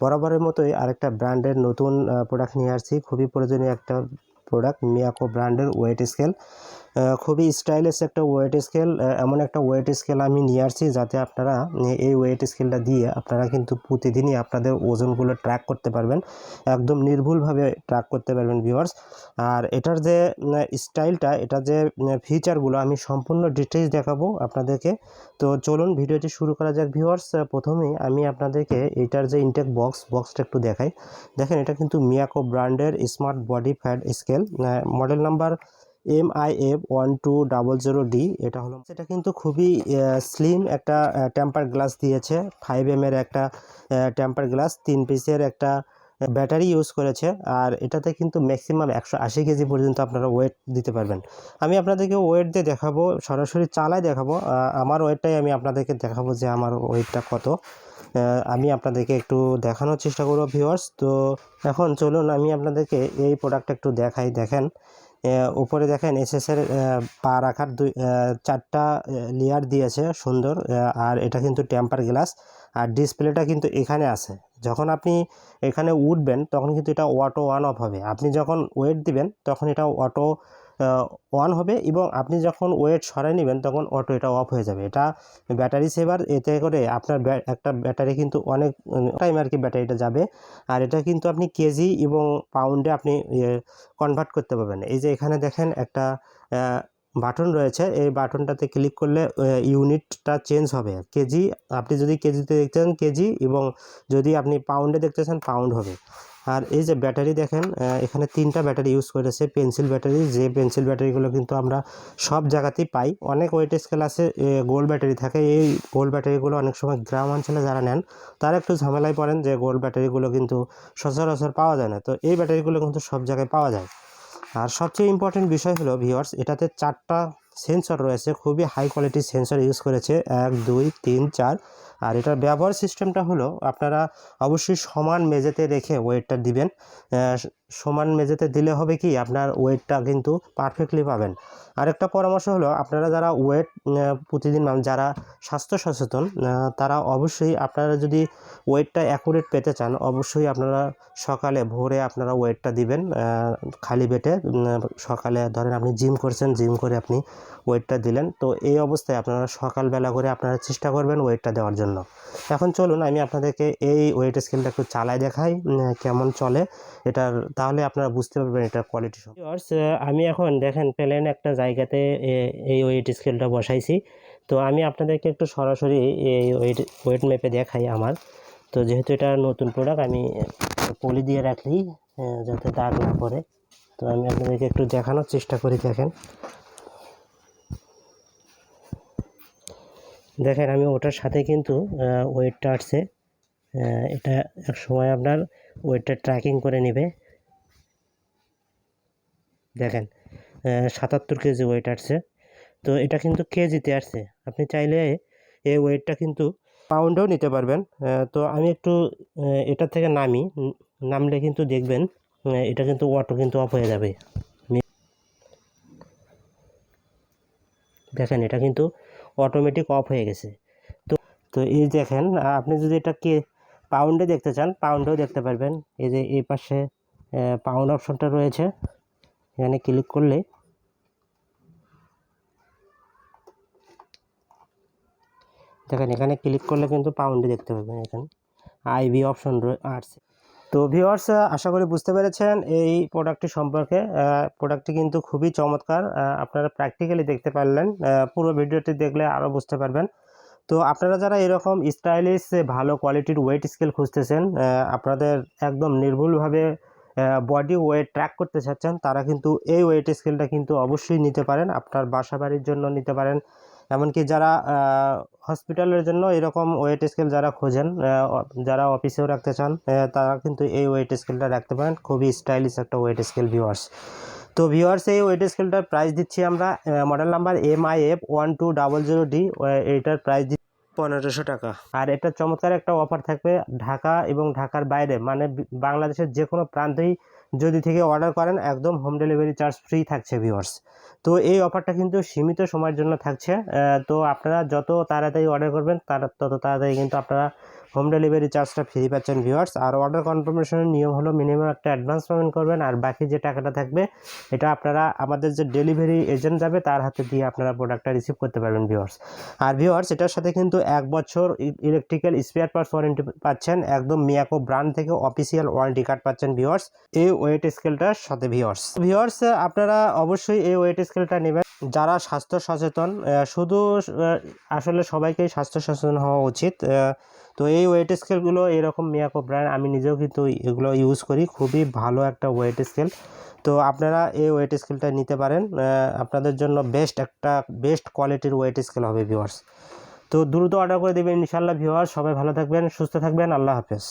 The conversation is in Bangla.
বরাবরের মতোই আরেকটা ব্র্যান্ডের নতুন প্রোডাক্ট নিয়ে আসছি। খুবই প্রয়োজনীয় একটা প্রোডাক্ট মিয়াকো ব্র্যান্ডের ওয়েট স্কেল খুবই স্টাইলিশ একটা ওয়েট স্কেল এমন একটা ওয়েট স্কেল আমি নিয়ে আসছি যাতে আপনারা এই ওয়েট স্কেলটা দিয়ে আপনারা কিন্তু প্রতিদিনই আপনাদের ওজনগুলো ট্র্যাক করতে পারবেন, একদম নির্ভুলভাবে ট্র্যাক করতে পারবেন ভিউয়ার্স আর এটার যে স্টাইলটা এটা যে ফিচারগুলো আমি সম্পূর্ণ ডিটেলস দেখাবো আপনাদেরকে। তো চলুন ভিডিওটি শুরু করা যাক ভিউয়ার্স প্রথমেই আমি আপনাদেরকে এটার যে ইনটেক বক্স বক্সটা একটু দেখাই। দেখেন এটা কিন্তু মিয়াকো ব্র্যান্ডের smart body fat scale model number M I F one two double zero D এটা হলো, সেটা কিন্তু খুবই স্লিম একটা টেম্পার গ্লাস দিয়েছে। ফাইভ এম এর একটা টেম্পার গ্লাস তিন পিসের একটা ব্যাটারি ইউজ করেছে। আর এটাতে কিন্তু ম্যাক্সিমাম একশো আশি কেজি পর্যন্ত আপনারা ওয়েট দিতে পারবেন। আমি আপনাদেরকে ওয়েট দিয়ে দেখাবো, সরাসরি চালায় দেখাবো। আমার ওয়েটটাই আমি আপনাদেরকে দেখাবো যে আমার ওয়েটটা কত। আমি আপনাদেরকে একটু দেখানোর চেষ্টা করব ভিউয়ার্স তো এখন চলুন, আমি আপনাদেরকে এই প্রোডাক্টটা একটু দেখাই, দেখেন। উপরে দেখেন এসএসের পা রাখার দুই চারটা লেয়ার দিয়েছে, সুন্দর আর এটা কিন্তু টেম্পার গ্লাস আর ডিসপ্লেটা কিন্তু এখানে আছে। যখন আপনি এখানে উঠবেন, তখন কিন্তু এটা অটো অন অফ হবে। আপনি যখন ওয়েট দিবেন, তখন এটা অটো অন হবে এবং আপনি যখন ওয়েট সরাই নেবেন তখন অটো এটা অফ হয়ে যাবে। এটা ব্যাটারি সেভার এতে করে আপনার একটা ব্যাটারি কিন্তু অনেক টাইম আর কি ব্যাটারিটা যাবে। আর এটা কিন্তু আপনি কেজি এবং পাউন্ডে আপনি কনভার্ট করতে পারবেন। এই যে এখানে দেখেন একটা বাটন রয়েছে। এই বাটনটাতে ক্লিক করলে ইউনিটটা চেঞ্জ হবে। কেজি আপনি যদি কেজিতে দেখতে চান কেজি এবং যদি আপনি পাউন্ডে দেখতে চান পাউন্ড হবে। আর এই যে ব্যাটারি দেখেন এখানে তিনটা ব্যাটারি ইউজ করেছে পেন্সিল ব্যাটারি যে পেন্সিল ব্যাটারিগুলো কিন্তু আমরা সব জায়গাতেই পাই। অনেক ওয়েট স্কেল আছে গোল ব্যাটারি থাকে। এই গোল ব্যাটারিগুলো অনেক সময় গ্রাম অঞ্চলে যারা নেন, তারা একটু ঝামেলায় পড়েন যে গোল ব্যাটারিগুলো কিন্তু সচরাচর পাওয়া যায় না। তো এই ব্যাটারিগুলো কিন্তু সব জায়গায় পাওয়া যায়। আর সবচেয়ে ইম্পর্টেন্ট বিষয় হলো ভিউয়ার্স এটাতে চারটা সেন্সর রয়েছে, খুবই হাই কোয়ালিটির সেন্সর ইউজ করেছে। এক, দুই, তিন, চার। আর এটার ব্যবহার সিস্টেমটা হলো আপনারা অবশ্যই সমান মেঝেতে রেখে ওয়েটটা দিবেন। সমান মেঝেতে দিলে হবে কি? আপনার ওয়েটটা কিন্তু পারফেক্টলি পাবেন। আরেকটা পরামর্শ হলো, আপনারা যারা ওয়েট প্রতিদিন নাম যারা স্বাস্থ্য সচেতন তারা অবশ্যই আপনারা যদি ওয়েটটা অ্যাকুরেট পেতে চান, অবশ্যই আপনারা সকালে, ভোরে আপনারা ওয়েটটা দিবেন খালি পেটে সকালে ধরেন আপনি জিম করছেন জিম করে আপনি ওয়েটটা দিলেন, তো এই অবস্থায় আপনারা সকালবেলা করে আপনারা চেষ্টা করবেন ওয়েটটা দেওয়ার জন্য। এখন চলুন, আমি আপনাদেরকে এই ওয়েট স্কেলটা একটু চালাই দেখাই কেমন চলে, এটার তাহলে আপনারা বুঝতে পারবেন এটা কোয়ালিটি আমি এখন দেখেন প্লেন একটা জায়গাতে এই ওয়েট স্কেলটা বসাইছি। তো আমি আপনাদেরকে একটু সরাসরি এই ওয়েট ওয়েট মেপে দেখাই আমার। তো যেহেতু এটা নতুন প্রোডাক্ট আমি পলি দিয়ে রাখলি যাতে দাগ না পড়ে। তো আমি আপনাদেরকে একটু দেখানোর চেষ্টা করি, দেখেন। দেখেন, আমি ওটার সাথে কিন্তু ওয়েটটা আসছে। এটা এক সময় আপনার ওয়েটটা ট্র্যাকিং করে নেবে। দেখেন সাতাত্তর কেজি ওয়েট আসছে। তো এটা কিন্তু কেজিতে আসছে। আপনি চাইলে এই ওয়েটটা কিন্তু পাউন্ডেও নিতে পারবেন। তো আমি একটু এটা থেকে নামি, নামলে কিন্তু দেখবেন এটা কিন্তু অটো কিন্তু অফ হয়ে যাবে। দেখেন, এটা কিন্তু অটোমেটিক অফ হয়ে গেছে। তো তো এই দেখেন, আপনি যদি এটা কে পাউন্ডে দেখতে চান পাউন্ডেও দেখতে পারবেন। এই যে এই পাশে পাউন্ড অপশনটা রয়েছে। এখানে ক্লিক করলে দেখেন এখানে ক্লিক করলে কিন্তু পাউন্ডে দেখতে পাবেন এখানে। আইবি অপশন আসছে তো ভিওয়ার্স আশা করি বুঝতে পেরেছেন এই প্রোডাক্টটি সম্পর্কে। প্রোডাক্টটি কিন্তু খুবই চমৎকার। আপনারা প্র্যাকটিক্যালি দেখতে পারলেন। পুরো ভিডিওটি দেখলে আরও বুঝতে পারবেন। তো আপনারা যারা এরকম স্টাইলিশ ভালো কোয়ালিটির ওয়েট স্কেল খুঁজতেছেন আপনাদের একদম নির্ভুলভাবে বডি ওয়েট ট্র্যাক করতে চাচ্ছেন, তারা কিন্তু এই ওয়েট স্কেলটা কিন্তু অবশ্যই নিতে পারেন, আপনার বাসা বাড়ির জন্য নিতে পারেন। এমনকি যারা হসপিটালের জন্য এরকম ওয়েট স্কেল যারা খোঁজেন যারা অফিসেও রাখতে চান তারা কিন্তু এই ওয়েট স্কেলটা রাখতে পারেন। খুবই স্টাইলিশ একটা ওয়েট স্কেল ভিওয়ার্স তো ভিওয়ার্স এই ওয়েট স্কেলটার প্রাইস দিচ্ছি আমরা model number M I F one two double zero D এইটার প্রাইস পনেরোশো টাকা। আর এটা চমৎকার একটা অফার থাকবে ঢাকা এবং ঢাকার বাইরে। মানে বাংলাদেশের যে কোনো প্রান্তেই যদি থেকে অর্ডার করেন, একদম হোম ডেলিভারি চার্জ ফ্রি থাকছে ভিওর্স তো এই অফারটা কিন্তু সীমিত সময়ের জন্য থাকছে। তো আপনারা যত তাড়াতাড়ি অর্ডার করবেন, তার তত তাড়াতাড়ি কিন্তু আপনারা হোম ডেলিভারি চার্জটা ফ্রি পাচ্ছেন ভিউয়ার্স। আর অর্ডার কনফার্মেশনের নিয়ম হলো মিনিমাম একটা অ্যাডভান্স পেমেন্ট করবেন আর বাকি যে টাকাটা থাকবে, এটা আপনারা আমাদের যে ডেলিভারি এজেন্ট যাবে, তার হাতে দিয়ে আপনারা প্রোডাক্টটা রিসিভ করতে পারবেন ভিউয়ার্স। আর ভিউয়ার্স, এটার সাথে কিন্তু এক বছর ইলেকট্রিক্যাল স্পেয়ার পার্টস ওয়ারেন্টি পাচ্ছেন, একদম মিয়াকো ব্র্যান্ড থেকে অফিসিয়াল ওয়ারেন্টি কার্ড পাচ্ছেন ভিউয়ার্স। এই ওয়েট স্কেলটার সাথে ভিউয়ার্স। ভিউয়ার্স, আপনারা অবশ্যই এই ওয়েট স্কেলটা নেবেন। যারা স্বাস্থ্য সচেতন শুধু আসলে সবাইকেই স্বাস্থ্য সচেতন হওয়া উচিত তো এই ওয়েট স্কেলগুলো এরকম মিয়াকো ব্র্যান্ড আমি নিজেও কিন্তু এগুলো ইউজ করি, খুবই ভালো একটা ওয়েট স্কেল। তো আপনারা এই ওয়েট স্কেলটা নিতে পারেন আপনাদের জন্য বেস্ট একটা বেস্ট কোয়ালিটির ওয়েট স্কেল হবে ভিউয়ার্স তো দ্রুত অর্ডার করে দেবেন ইনশাল্লাহ ভিউয়ার্স সবাই ভালো থাকবেন, সুস্থ থাকবেন, আল্লাহ হাফেজ।